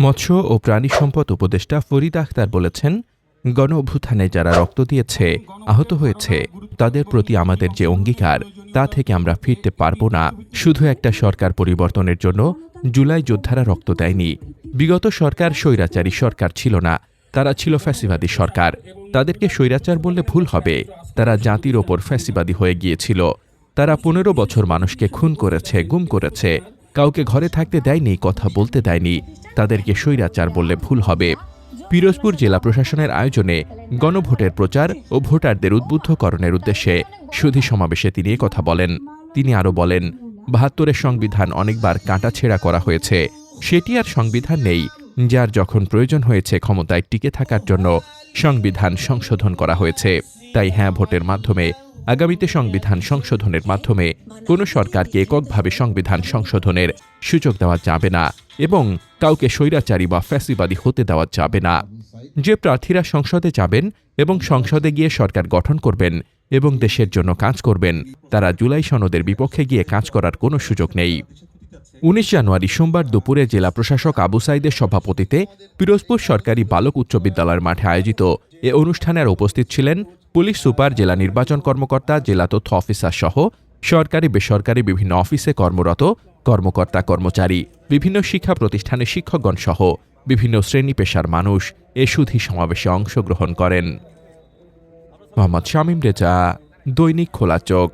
মৎস্য ও প্রাণী সম্পদ উপদেষ্টা ফরিদ আখতার বলেছেন গণ অভ্যুত্থানে যারা রক্ত দিয়েছে, আহত হয়েছে, তাদের প্রতি আমাদের যে অঙ্গীকার, তা থেকে আমরা ফিরতে পারব না। শুধু একটা সরকার পরিবর্তনের জন্য জুলাই যোদ্ধারা রক্ত দেয়নি। বিগত সরকার স্বৈরাচারী সরকার ছিল না। তারা ছিল ফ্যাসিবাদী সরকার। তাদেরকে স্বৈরাচার বললে ভুল হবে। তারা জাতির ওপর ফ্যাসিবাদী হয়ে গিয়েছিল। তারা পনেরো বছর মানুষকে খুন করেছে, গুম করেছে। কাউকে ঘরে থাকতে দেয়নি, কথা বলতে দেয়নি। তাদেরকে স্বৈরাচার বললে ভুল হবে। পিরোজপুর জেলা প্রশাসনের আয়োজনে গণভোটের প্রচার ও ভোটারদের উদ্বুদ্ধকরণের উদ্দেশ্যে সুধী সমাবেশে তিনি কথা বলেন। তিনি আরও বলেন, বাহাত্তরের সংবিধান অনেকবার কাটাছেঁড়া করা হয়েছে। সেটি আর সংবিধান নেই। যার যখন প্রয়োজন হয়েছে ক্ষমতায় টিকে থাকার জন্য সংবিধান সংশোধন করা হয়েছে। তাই হ্যাঁ ভোটের মাধ্যমে আগামীতে সংবিধান সংশোধনের মাধ্যমে কোনো সরকারকে এককভাবে সংবিধান সংশোধনের সুযোগ দেওয়া যাবে না এবং কাউকে স্বৈরাচারী বা ফ্যাসিবাদী হতে দেওয়া যাবে না। যে প্রার্থীরা সংসদে যাবেন এবং সংসদে গিয়ে সরকার গঠন করবেন এবং দেশের জন্য কাজ করবেন, তারা জুলাই সনদের বিপক্ষে গিয়ে কাজ করার কোনো সুযোগ নেই। উনিশ জানুয়ারি সোমবার দুপুরে জেলা প্রশাসক আবু সাইদের সভাপতিতে পিরোজপুর সরকারি বালক উচ্চ বিদ্যালয়ের মাঠে আয়োজিত এ অনুষ্ঠানে আর উপস্থিত ছিলেন পুলিশ সুপার, জেলা নির্বাচন কর্মকর্তা, জেলা তথ্য অফিসার সহ সরকারি, বেসরকারি বিভিন্ন অফিসে কর্মরত কর্মকর্তা, কর্মচারী, বিভিন্ন শিক্ষা প্রতিষ্ঠানের শিক্ষকগণ সহ বিভিন্ন শ্রেণি পেশার মানুষ এ সুধি সমাবেশে অংশগ্রহণ করেন। মোহাম্মদ শামীম রেজা, দৈনিক খোলা চোখ।